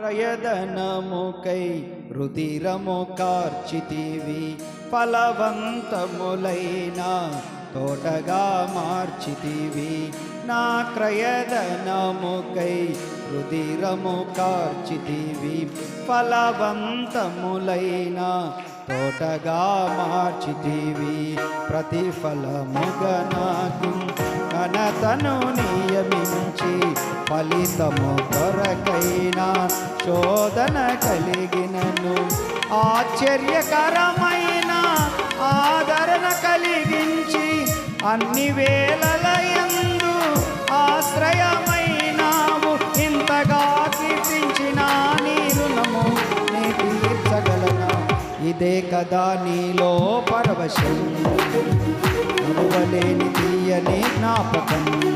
ప్రయదనముకై రుధిరము కార్చితివి ఫలవంతములైన తోటగా మార్చితివి. నా క్రయదనముకై రుధిరము కార్చితివి ఫలవంతములైన తోటగా మార్చితివి. ప్రతిఫలముగా నాకు ఘనతను నియమించి ఫలితము కొరకైన శోధన కలిగినను. ఆశ్చర్యకరమైన ఆదరణ కలిగించి అన్ని వేళలయందు ఆశ్రయమైనాము ఇంతగా కీర్తించిన నీ రుణము నీ తీర్చగలనా. ఇదే కదా నీలో పరవశం. మరువలేని తీయని జ్ఞాపకం.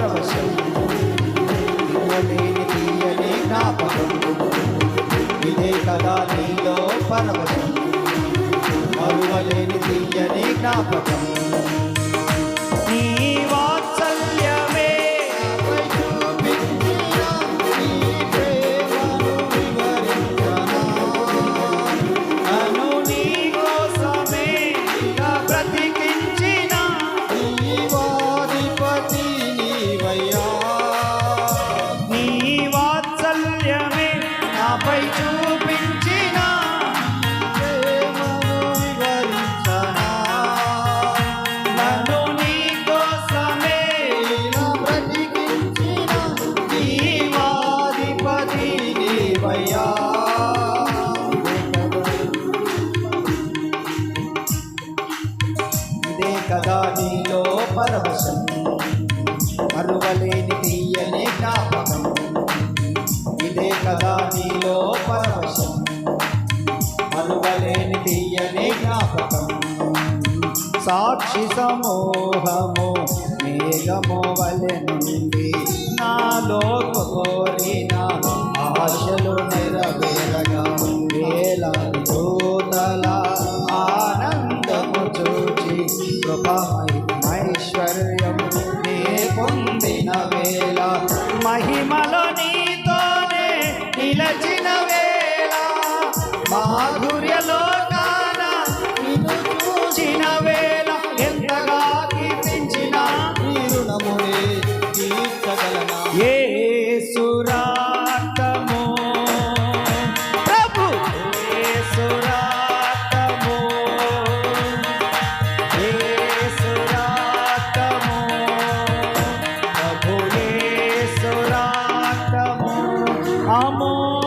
పరవశం ఇవ్వలేని తీయని జ్ఞాపకం ఇదే కదా నీలో పరవశం మరువలేని తీయని జ్ఞాపకం నీలో పరవశం. మరువలేని తీయనే జ్ఞాపకం. ఇదే కదా నీలో పరవశం. మరువలేని తీయనే జ్ఞాపకం. సాక్షి సమూహము మేఘము వలె నుండి నాలో కోరిన ఆశలు నెరవేరగా వేల దూతలా కృపమైశ్వర్యం నే పొందిన వేళ. మహిమలో నీతోనే నిలచిన వేళ. మాధుర్యలో అమూల్యమైన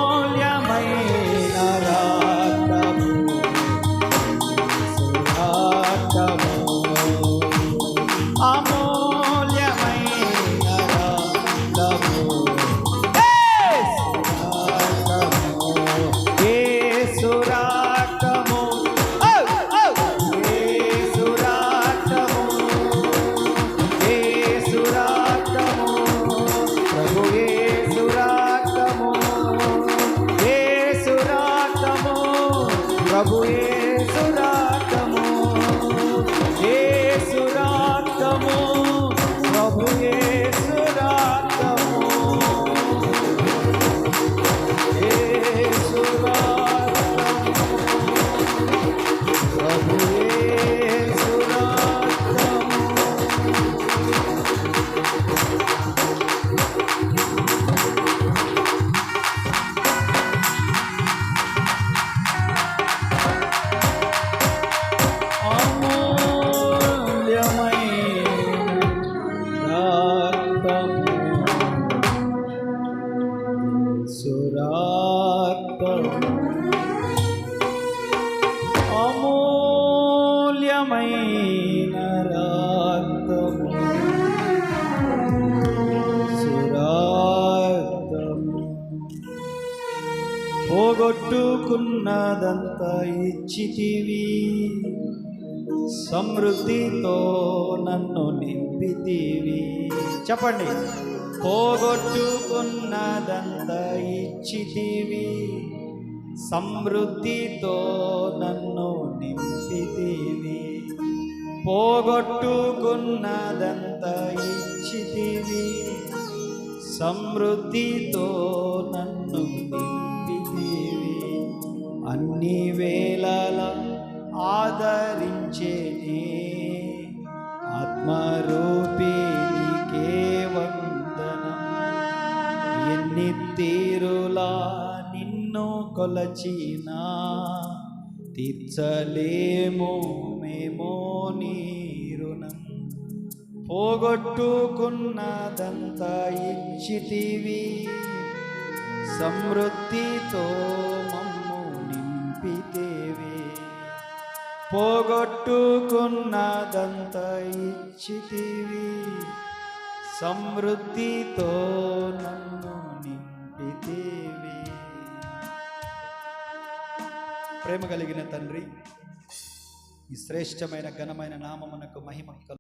అమూల్యమైన రక్తము సురాక్తము పోగొట్టుకున్నదంతా ఇచ్చితివి. సమృద్ధితో నన్ను నింపితివి. చెప్పండి. పోగొట్టుకున్నదంతా ఇచ్చితివి. సమృద్ధితో నన్ను నింపితివి. పోగొట్టుకున్నదంతా ఇచ్చితివి. సమృద్ధితో నన్ను నింపితివి. అన్ని వేళల ఆదరించేనే ఆత్మరూపినికే వందనం. ఎన్ని తీరులా నిన్ను కొలచినా తీర్చలేము మేము నీరునం పోగొట్టుకున్నదంతా ఇచ్చితివి. సమృద్ధితో మమ్ము నింపితేవి. పోగొట్టుకున్నదంతా ఇచ్చితివి. సమృద్ధితో నన్ను నింపితేవి. ప్రేమ కలిగిన తండ్రి ఈ శ్రేష్టమైన ఘనమైన నామమునకు మహిమ